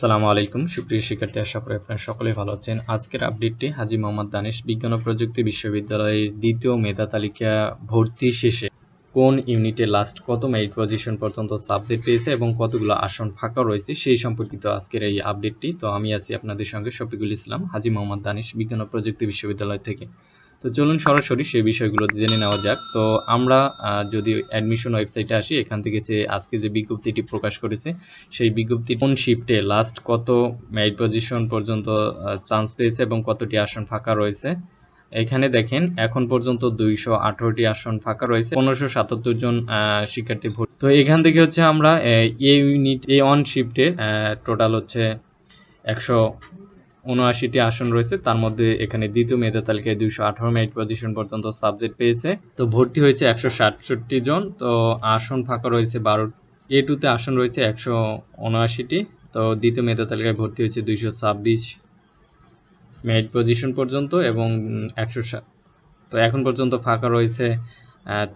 সালামু আলাইকুম। সুপ্রিয় শিক্ষার্থী, আশা করি আপনারা সকলেই ভালো আছেন। আজকের আপডেটটি হাজী মোহাম্মদ দানিশ বিজ্ঞান ও প্রযুক্তি বিশ্ববিদ্যালয়ের দ্বিতীয় মেধা তালিকা ভর্তি শেষে কোন ইউনিটে লাস্ট কত মেরিট পজিশন পর্যন্ত সাবজেক্ট পেয়েছে এবং কতগুলো আসন ফাঁকা রয়েছে সেই সম্পর্কিত আজকের এই আপডেটটি তো আমি আছি আপনাদের সঙ্গে শফিকুল ইসলাম, হাজী মোহাম্মদ দানিশ বিজ্ঞান ও প্রযুক্তি বিশ্ববিদ্যালয় থেকে। তো চলুন সরাসরি সেই বিষয়গুলো জেনে নেওয়া যাক। তো আমরা যদি অ্যাডমিশন ওয়েবসাইটে আসি, এখান থেকে যে আজকে যে বিজ্ঞপ্তিটি প্রকাশ করেছে, সেই বিজ্ঞপ্তি কোন শিফটে লাস্ট কত মেরিট পজিশন পর্যন্ত চান্স পেয়েছে এবং কতটি আসন ফাঁকা রয়েছে? এখানে দেখেন, এখন পর্যন্ত দুইশো আঠারোটি আসন ফাঁকা রয়েছে, পনেরোশো সাতাত্তর জন শিক্ষার্থী ভর্তি। তো এখান থেকে হচ্ছে আমরা, এ ইউনিট এ ওয়ান শিফটের টোটাল হচ্ছে একশো উনআশিটি আসন রয়েছে, তার মধ্যে এখানে দ্বিতীয় মেধা তালিকায় দুইশো আঠারো মেরিট পজিশন পর্যন্ত সাবজেক্ট পেয়েছে। তো ভর্তি হয়েছে একশো সাতষট্টি জন, তো আসন ফাঁকা রয়েছে বারো এ টুতে আসন রয়েছে একশো উনআশিটি, তো দ্বিতীয় মেধা তালিকায় ভর্তি হয়েছে দুইশো ছাব্বিশ মেরিট পজিশন পর্যন্ত এবং একশো সাত তো এখন পর্যন্ত ফাঁকা রয়েছে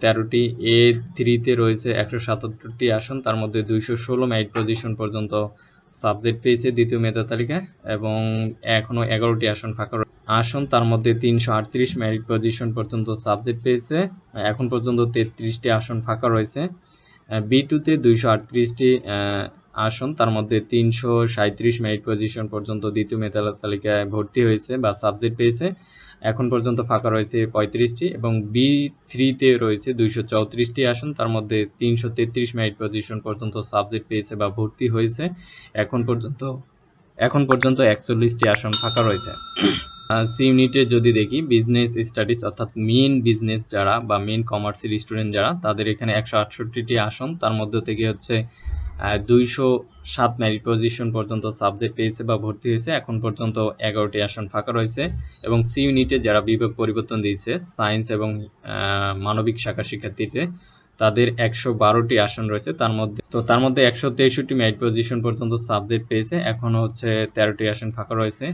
তেরোটি। এ থ্রিতে রয়েছে একশো সাতাত্তরটি আসন, তার মধ্যে দুইশো ষোলো মেরিট পজিশন পর্যন্ত সাবজেক্ট পেয়েছে দ্বিতীয় মেধা তালিকায় এবং এখনও এগারোটি আসন ফাঁকা। আসন, তার মধ্যে তিনশো আটত্রিশ মেরিট পজিশন পর্যন্ত সাবজেক্ট পেয়েছে এখন পর্যন্ত তেত্রিশটি আসন ফাঁকা রয়েছে বি টুতে দুইশো আটত্রিশটি আসন, তার মধ্যে তিনশো সাঁত্রিশ মেরিট পজিশন পর্যন্ত দ্বিতীয় মেধা তালিকায় ভর্তি হয়েছে বা সাবজেক্ট পেয়েছে। এখন পর্যন্ত ফাঁকা রয়েছে পঁয়ত্রিশটি এবং বি থ্রিতে রয়েছে দুইশো চৌত্রিশটি আসন, তার মধ্যে তিনশো তেত্রিশ মেরিট পজিশন পর্যন্ত সাবজেক্ট পেয়েছে বা ভর্তি হয়েছে। এখন পর্যন্ত এখন পর্যন্ত একচল্লিশটি আসন ফাঁকা রয়েছে। সি ইউনিটে যদি দেখি বিজনেস স্টাডিজ অর্থাৎ মেন বিজনেস যারা বা মেন কমার্সের স্টুডেন্ট যারা, তাদের এখানে একশো আটষট্টিটি আসন। তার মধ্যে থেকে হচ্ছে দুইশো সাত মেরিট পজিশন পর্যন্ত সাবজেক্ট পেয়েছে বা ভর্তি হয়েছে। এখন পর্যন্ত এগারোটি আসন ফাঁকা রয়েছে। এবং সি ইউনিটে যারা বিভাগ পরিবর্তন দিয়েছে সায়েন্স এবং মানবিক শাখার শিক্ষার্থীতে, তাদের একশো বারোটি আসন রয়েছে। তার মধ্যে, তো তার মধ্যে একশো তেষট্টি মেরিট পজিশন পর্যন্ত সাবজেক্ট পেয়েছে। এখনও হচ্ছে তেরোটি আসন ফাঁকা রয়েছে।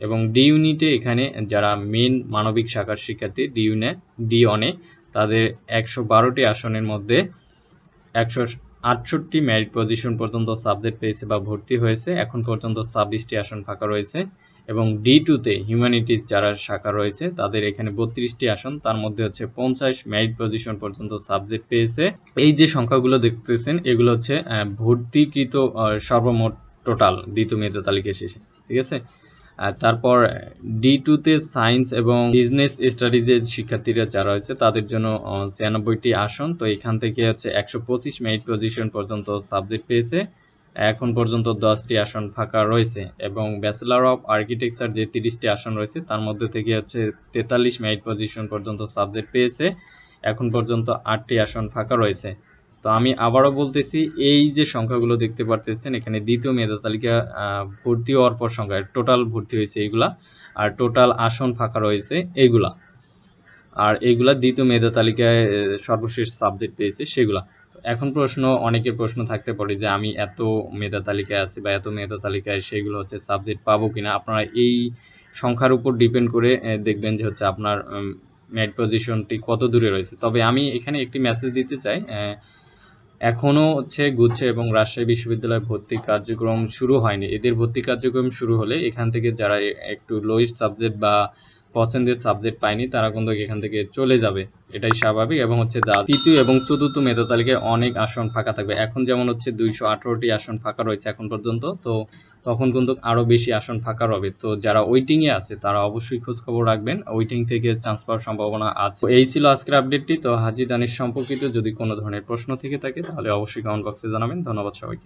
এবং ডি ইউনিটে এখানে যারা মেন মানবিক শাখার শিক্ষার্থী ডি ইউনে ডি অনে তাদের একশো বারোটি আসনের মধ্যে একশো আটষট্টি মেরিট পজিশন পর্যন্ত সাবজেক্ট পেয়েছে বা ভর্তি হয়েছে। এখন পর্যন্ত ছাব্বিশটি আসন ফাঁকা রয়েছে এবং ডি টুতে হিউম্যানিটিজ যারা শাখা রয়েছে, তাদের এখানে বত্রিশটি আসন, তার মধ্যে হচ্ছে পঞ্চাশ মেরিট পজিশন পর্যন্ত সাবজেক্ট পেয়েছে। এই যে সংখ্যাগুলো দেখতেছেন, এগুলো হচ্ছে ভর্তিকৃত সর্বমোট টোটাল দ্বিতীয় মেধা তালিকা শেষে, ঠিক আছে? তারপর ডি টুতে সায়েন্স এবং বিজনেস স্টাডিজের শিক্ষার্থীরা যারা রয়েছে, তাদের জন্য ছিয়ানব্বইটি আসন। তো এখান থেকে হচ্ছে একশো পঁচিশ মেরিট পজিশন পর্যন্ত সাবজেক্ট পেয়েছে। এখন পর্যন্ত দশটি আসন ফাঁকা রয়েছে এবং ব্যাচেলার অফ আর্কিটেকচার যে তিরিশটি আসন রয়েছে, তার মধ্যে থেকে হচ্ছে তেতাল্লিশ মেরিট পজিশন পর্যন্ত সাবজেক্ট পেয়েছে। এখন পর্যন্ত আটটি আসন ফাঁকা রয়েছে। তো আমি আবারও বলতেছি, এই যে সংখ্যাগুলো দেখতে পারতেছেন, এখানে দ্বিতীয় মেধা তালিকা ভর্তি হওয়ার পর সংখ্যা টোটাল ভর্তি হয়েছে এইগুলা আর টোটাল আসন ফাঁকা রয়েছে এইগুলা আর এইগুলা দ্বিতীয় মেধা তালিকায় সর্বশেষ সাবজেক্ট পেয়েছে সেগুলা। এখন প্রশ্ন অনেকের প্রশ্ন থাকতে পারে যে আমি এত মেধা তালিকায় আছি বা এত মেধা তালিকায় সেইগুলো হচ্ছে সাবজেক্ট পাবো কিনা। আপনারা এই সংখ্যার উপর ডিপেন্ড করে দেখবেন যে হচ্ছে আপনার মেড পজিশনটি কত দূরে রয়েছে। তবে আমি এখানে একটি মেসেজ দিতে চাই এখনও হচ্ছে গুচ্ছে এবং রাজশাহী বিশ্ববিদ্যালয়ে ভর্তি কার্যক্রম শুরু হয়নি। এদের ভর্তি কার্যক্রম শুরু হলে এখান থেকে যারা একটু লোয়েস্ট সাবজেক্ট বা পছন্দের সাবজেক্ট পায়নি, তারা কিন্তু এখান থেকে চলে যাবে। এটাই স্বাভাবিক এবং হচ্ছে তৃতীয় এবং চতুর্থ মেধা তালিকায় অনেক আসন ফাঁকা থাকবে। এখন যেমন হচ্ছে দুইশো আঠারোটি আসন ফাঁকা রয়েছে এখন পর্যন্ত, তো তখন কিন্তু আরও বেশি আসন ফাঁকা হবে তো যারা ওয়েটিং এ আছে, তারা অবশ্যই খোঁজখবর রাখবেন। ওয়েটিং থেকে চান্স পাওয়ার সম্ভাবনা আছে। এই ছিল আজকের আপডেটটি তো হাজি দানিশ সম্পর্কিত যদি কোনো ধরনের প্রশ্ন থেকে থাকে, তাহলে অবশ্যই কমেন্ট বক্সে জানাবেন। ধন্যবাদ সবাইকে।